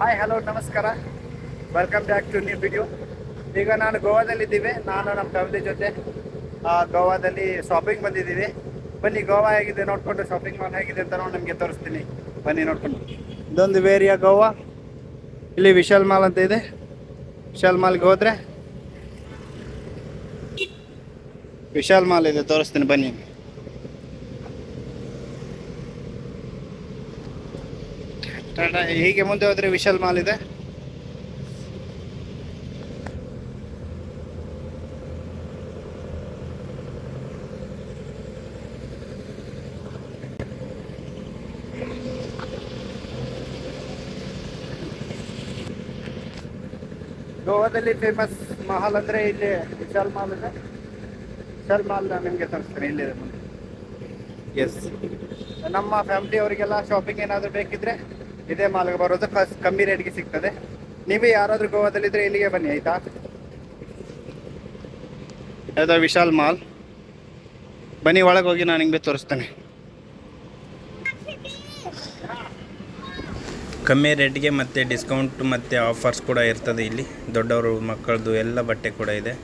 Hi hello ನಮಸ್ಕಾರ. Welcome back to new video ಈಗ ನಾನು ಗೋವಾದಲ್ಲಿದ್ದೀವಿ. ನಾನು ನಮ್ಮ ಫ್ಯಾಮಿಲಿ ಜೊತೆ ಗೋವಾದಲ್ಲಿ ಶಾಪಿಂಗ್ ಬಂದಿದ್ದೀವಿ. ಬನ್ನಿ, ಗೋವಾ ಹೇಗಿದೆ? ನೋಡ್ಕೊಂಡು ಶಾಪಿಂಗ್ ಮಾಲ್ ಹೇಗಿದೆ ಅಂತ ನೋಡಿ ನಿಮಗೆ ತೋರಿಸ್ತೀನಿ. ಬನ್ನಿ, ನೋಡ್ಕೊಂಡು. ಇದೊಂದು ವೇರಿಯಾ ಗೋವಾ. ಇಲ್ಲಿ ವಿಶಾಲ್ ಮಾಲ್ ಅಂತ ಇದೆ. ವಿಶಾಲ್ ಮಾಲ್ಗೆ ಹೋದರೆ ವಿಶಾಲ್ ಮಾಲ್ ಇದೆ. ತೋರಿಸ್ತೀನಿ, ಬನ್ನಿ. ಟಾಟಾ ಹೀಗೆ ಮುಂದೆ ಹೋದ್ರೆ ವಿಶಾಲ್ ಮಾಲ್ ಇದೆ. ಗೋವಾದಲ್ಲಿ ಫೇಮಸ್ ಮಹಲ್ ಅಂದ್ರೆ ಇಲ್ಲಿ ವಿಶಾಲ್ ಮಾಲ್ ಇದೆ. ವಿಶಾಲ್ ಮಾಲ್ ನಿಮಗೆ ತೋರಿಸ್ತೀನಿ ಇಲ್ಲಿದೆ ಮುಂದೆ. ಎಸ್ ನಮ್ಮ ಫ್ಯಾಮಿಲಿ ಅವರಿಗೆಲ್ಲ ಶಾಪಿಂಗ್ ಏನಾದರೂ ಬೇಕಿದ್ರೆ ಇದೇ ಮಾಲ್ಗೆ ಬರೋದು ಕಮ್ಮಿ ರೇಟ್ಗೆ ಸಿಗ್ತದೆ. ನೀವೇ ಯಾರಾದರೂ ಗೋವಾದಲ್ಲಿದ್ದರೆ ಇಲ್ಲಿಗೆ ಬನ್ನಿ ಆಯ್ತಾ? ಅದ ವಿಶಾಲ್ ಮಾಲ್. ಬನ್ನಿ ಒಳಗೆ ಹೋಗಿ ನಾನು ನಿಮಗೆ ತೋರಿಸ್ತೇನೆ. ಕಮ್ಮಿ ರೇಟ್ಗೆ ಮತ್ತು ಡಿಸ್ಕೌಂಟ್ ಮತ್ತು ಆಫರ್ಸ್ ಕೂಡ ಇರ್ತದೆ ಇಲ್ಲಿ. ದೊಡ್ಡವರು ಮಕ್ಕಳದು ಎಲ್ಲ ಬಟ್ಟೆ ಕೂಡ ಇದೆ.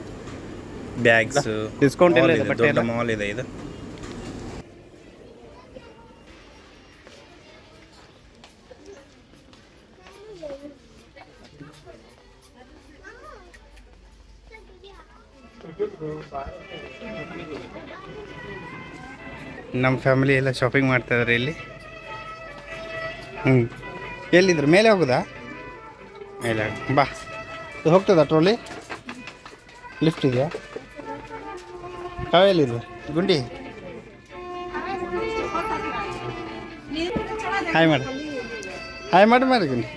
Bags discount? ಮಾಲ್ ಇದೆ ಇದು. ನಮ್ಮ ಫ್ಯಾಮಿಲಿ ಎಲ್ಲ ಶಾಪಿಂಗ್ ಮಾಡ್ತಾ ಇದಾರೆ ಇಲ್ಲಿ. ಹ್ಞೂ ಎಲ್ಲಿದ್ರು? ಮೇಲೆ ಹೋಗುದಾ? ಮೇಲೆ ಬಾ. ಹೋಗ್ತದ ಟ್ರೋಲಿ ಲಿಫ್ಟ್ ಇದೆಯಾ? ಕಾವೆಲ್ಲಿರುವ ಗುಂಡಿ? ಹಾಯ್ ಮಾಡಿ ಹಾಯ್ ಮಾಡಿ ಮಾಡಿ ಗುಂಡಿ.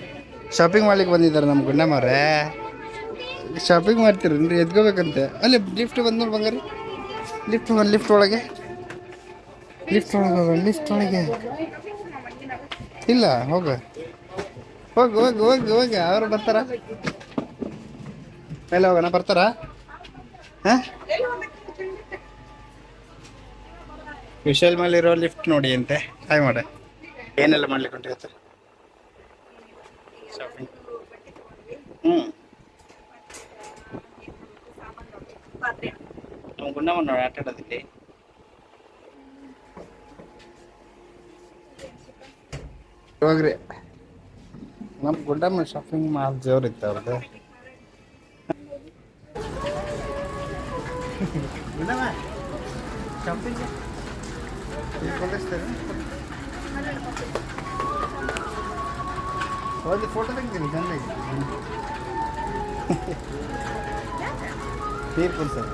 ಶಾಪಿಂಗ್ ಮಾಡ್ಲಿಕ್ಕೆ ಬಂದಿದ್ದಾರೆ ನಮ್ಮ ಗುಂಡಮ್ಮವ್ರೆ. ಶಾಪಿಂಗ್ ಮಾಡ್ತೀರೇನ್ರಿ ಎದ್ಕೋಬೇಕಂತೆ ಅಲ್ಲಿ ಲಿಫ್ಟ್ ಬಂದು ನೋಡಿ ಬಂಗಾರಿ. ಲಿಫ್ಟ್ ಬಂದು ಲಿಫ್ಟ್ ಒಳಗೆ. ಲಿಫ್ಟ್ ಒಳಗೆ ಹೋಗ ಲಿಫ್ಟ್ ಒಳಗೆ. ಇಲ್ಲ, ಹೋಗ. ಹೋಗು, ಹೋಗಿ ಹೋಗಿ ಹೋಗಿ. ಅವರು ಬರ್ತಾರ? ಮೇಲೆ ಹೋಗೋಣ, ಬರ್ತಾರ? ಹಾಂ? ವಿಶಾಲ್ ಮೇಲೆ ಇರೋ ಲಿಫ್ಟ್ ನೋಡಿ ಅಂತೆ. ಹಾಯ್ ಮಾಡ. ಏನೆಲ್ಲ ಮಾಡ್ಲಿಕ್ಕೆ ಹೊಂಟಿರುತ್ತೆ ಶಾಪಿಂಗ್ ಹ್ಞೂ ನಮ್ಮ ಗುಂಡಮ್ಮ ನೋಡಿ ಆಟ ಆಡೋದಿಲ್ಲಿ ಹೋಗ್ರಿ ನಮ್ಮ ಗುಡ್ಡಮ್ಮ ಶಾಪಿಂಗ್ ಮಾಲ್ ಜೋರ್ ಇತ್ತು ಅವ್ರದ್ದು ಶಾಪಿಂಗ್ ಒಂದು ಫೋಟೋ ತೆಗಿತೀನಿ ಚೆನ್ನಾಗಿ ಪೀಪಲ್ ಸರ್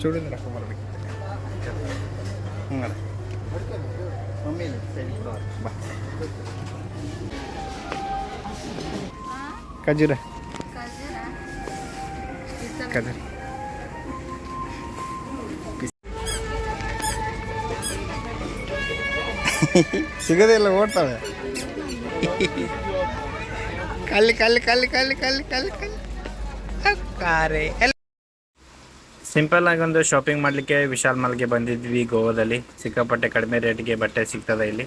ಚೂಡಿದ್ರೆ ಹಾಕೊಂಬರ್ಬೇಕು ಹಂಗಲ್ಲ ಮಮ್ಮಿ ಇಲ್ಲ, ಸರಿ, ಬಾ ಖಜೂರ ಖಜೂರ ಸಿಗದೇ ಇಲ್ಲ, ಓಡ್ತಾವೆ. ಕಲ್ಲಿ ಕಲ್ಲಿ ಕಲ್ಲಿ ಕಲ್ಲಿ ಕಲ್ಲಿ ಕಲ್ಲಿ ಕಲ್ಲಿ. ಸಿಂಪಲ್ ಆಗಿ ಒಂದು ಶಾಪಿಂಗ್ ಮಾಡಲಿಕ್ಕೆ ವಿಶಾಲ್ ಮಾಲ್ಗೆ ಬಂದಿದ್ವಿ, ಗೋವಾದಲ್ಲಿ. ಸಿಕ್ಕಾಪಟ್ಟೆ ಕಡಿಮೆ ರೇಟ್ಗೆ ಬಟ್ಟೆ ಸಿಗ್ತದೆ ಇಲ್ಲಿ.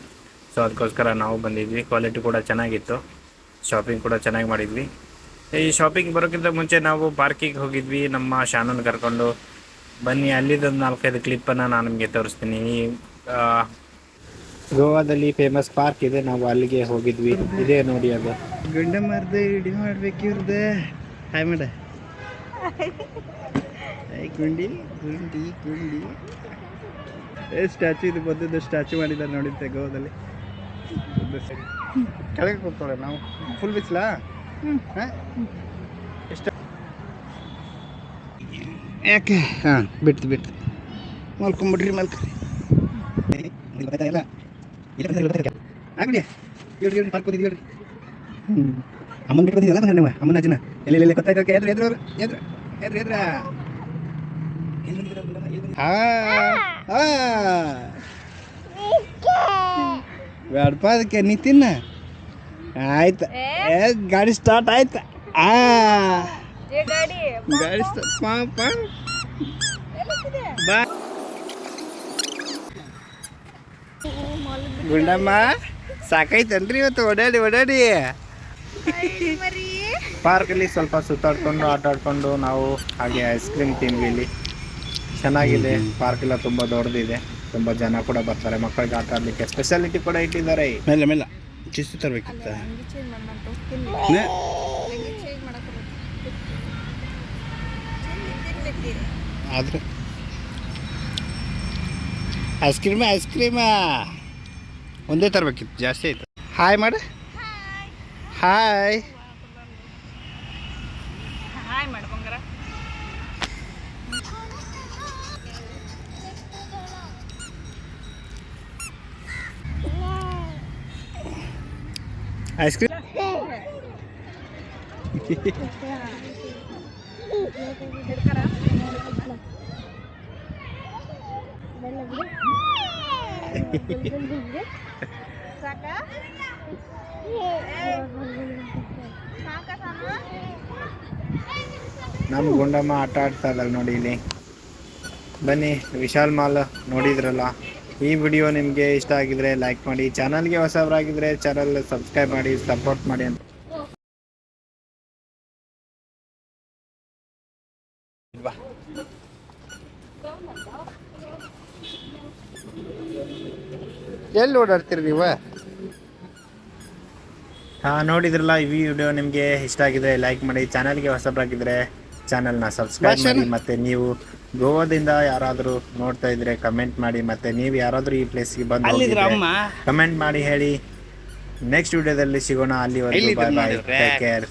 ಸೊ ಅದಕ್ಕೋಸ್ಕರ ನಾವು ಬಂದಿದ್ವಿ. ಕ್ವಾಲಿಟಿ ಕೂಡ ಚೆನ್ನಾಗಿತ್ತು. ಶಾಪಿಂಗ್ ಕೂಡ ಚೆನ್ನಾಗಿ ಮಾಡಿದ್ವಿ. ಈ ಶಾಪಿಂಗ್ ಬರೋಕ್ಕಿಂತ ಮುಂಚೆ ನಾವು ಪಾರ್ಕಿಗೆ ಹೋಗಿದ್ವಿ. ನಮ್ಮ ಶಾನನ್ ಕರ್ಕೊಂಡು, ಬನ್ನಿ ಅಲ್ಲಿದ್ದೊಂದು ನಾಲ್ಕೈದು ಕ್ಲಿಪ್ಪನ್ನು ನಾನು ನಿಮಗೆ ತೋರಿಸ್ತೀನಿ. ಗೋವಾದಲ್ಲಿ ಫೇಮಸ್ ಪಾರ್ಕ್ ಇದೆ, ನಾವು ಅಲ್ಲಿಗೆ ಹೋಗಿದ್ವಿ. ಇದೇ ನೋಡಿ ಅದು. ಗಂಡ ಮರ್ದ ಇಡಿ ಮಾಡ್ಬೇಕು ಇವ್ರದ್ದು ಹಾಯ್ ಮಾಡ ಗುಂಡಿ ಗುಂಡಿ ಗುಂಡಿ. ಏ ಸ್ಟ್ಯಾಚು ಇದು ಬಂದದ್ದು ಸ್ಟ್ಯಾಚು ಮಾಡಿದ್ದಾರೆ ನೋಡಿದ್ದೆ ಗೋವಾದಲ್ಲಿ. ಕೆಳಗೆ ಕೂತ್ಕೊಳ್ಳೆ ನಾವು? ಫುಲ್ ಬಿಸಿಲ? ಯಾಕೆ? ಹಾಂ, ಬಿಡ್ತು ಬಿಡ್ತು. ಮಲ್ಕೊಂಬಿಡ್ರಿ ಮಲ್ಕೊರಿ ಗೊತ್ತಾಯಿಲ್ಲ ಆಗಲಿ ಹೇಳ್ರಿ ಹೇಳ್ರಿ ಅಮ್ಮನ ಬಿಟ್ಟು ಬಂದಿದ್ದಲ್ಲ ನಾನು ನೀವು? ಅಮ್ಮನ ಅಜ್ಜನ? ಎಲ್ಲ ಎಲ್ಲಿ ಗೊತ್ತಾಯ್ತು ಎದ್ರ ಎದ್ರ ಎದ್ರ ಎದ್ರ ಎದ್ರ. ಬೇಡಪ್ಪ ಅದಕ್ಕೆ ನೀ ತಿನ್ನ. ಗಾಡಿ ಸ್ಟಾರ್ಟ್ ಆಯ್ತು. ಆ. ಗಾಡಿ ಸ್ಟಾರ್ಟ್ ಬಾ. ಗುಂಡಮ್ಮ ಸಾಕೈತನ್ರಿ ಇವತ್ತು ಓಡಾಡಿ ಓಡಾಡಿ. ಪಾರ್ಕಲ್ಲಿ ಸ್ವಲ್ಪ ಸುತ್ತಾಡ್ಕೊಂಡು ಆಟ ಆಡ್ಕೊಂಡು ನಾವು ಹಾಗೆ ಐಸ್ ಕ್ರೀಮ್ ತಿಂದ್ವಿ ಇಲ್ಲಿ. ಚೆನ್ನಾಗಿದೆ. ಪಾರ್ಕ್ ಎಲ್ಲ ತುಂಬ ದೊಡ್ಡದಿದೆ. ತುಂಬ ಜನ ಕೂಡ ಬರ್ತಾರೆ. ಮಕ್ಕಳಿಗೆ ಆಟ ಆಡ್ಲಿಕ್ಕೆ ಸ್ಪೆಷಾಲಿಟಿ ಕೂಡ ಇಟ್ಟಿದ್ದಾರೆ. ಮೇಲೆ ಮೇಲೆ ಚಿಸ್ತು ತರಬೇಕಿತ್ತ ಆದ್ರೆ. ಐಸ್ ಕ್ರೀಮ್ ಐಸ್ ಕ್ರೀಮ ಒಂದೇ ತರಬೇಕಿತ್ತು ಜಾಸ್ತಿ ಆಯ್ತು. ಹಾಯ್ ಮಾಡಿ. ಹಾಯ್ ಹಾಯ್ ಮಾಡಿ ಬಂಗಾರ. ಐಸ್ ಕ್ರೀಮ್ ನಮ್ಮ ಗುಂಡಮ್ಮ ಆಟ ಆಡ್ತಾ ಇದ್ದಾಳೆ ನೋಡಿ ಇಲ್ಲಿ. ಬನ್ನಿ, ವಿಶಾಲ್ ಮಾಲ್ ನೋಡಿದ್ರಲ್ಲ? ಈ ವಿಡಿಯೋ ನಿಮಗೆ ಇಷ್ಟ ಆಗಿದ್ರೆ ಲೈಕ್ ಮಾಡಿ ಚಾನಲ್ಗೆ ಹೊಸವರಾಗಿದ್ರೆ ಚಾನಲ್ ಸಬ್ಸ್ಕ್ರೈಬ್ ಮಾಡಿ ಸಪೋರ್ಟ್ ಮಾಡಿ ಅಂತ. ಎಲ್ಲಿ ಓಡಾಡ್ತೀರಿ ನೀವು? ನೋಡಿದ್ರಲ್ಲ ಈ ವಿಡಿಯೋ ನಿಮಗೆ ಇಷ್ಟ ಆಗಿದ್ರೆ ಲೈಕ್ ಮಾಡಿ ಚಾನಲ್ಗೆ ಹೊಸಬ್ರಾಗಿದ್ರೆ ಚಾನಲ್ನ ಸಬ್ಸ್ಕ್ರೈಬ್? ಮಾಡಿ ಮತ್ತೆ ನೀವು ಗೋವಾದಿಂದ ಯಾರಾದರೂ ನೋಡ್ತಾ ಇದ್ರೆ ಕಮೆಂಟ್ ಮಾಡಿ ಮತ್ತೆ ನೀವು ಯಾರಾದರೂ ಈ ಪ್ಲೇಸ್ಗೆ ಬಂದು ಕಮೆಂಟ್ ಮಾಡಿ ಹೇಳಿ. ನೆಕ್ಸ್ಟ್ ವಿಡಿಯೋದಲ್ಲಿ ಸಿಗೋಣ. ಅಲ್ಲಿವರೆಗೂ ಬಾಯ್ ಬಾಯ್ ಟೇಕ್ ಕೇರ್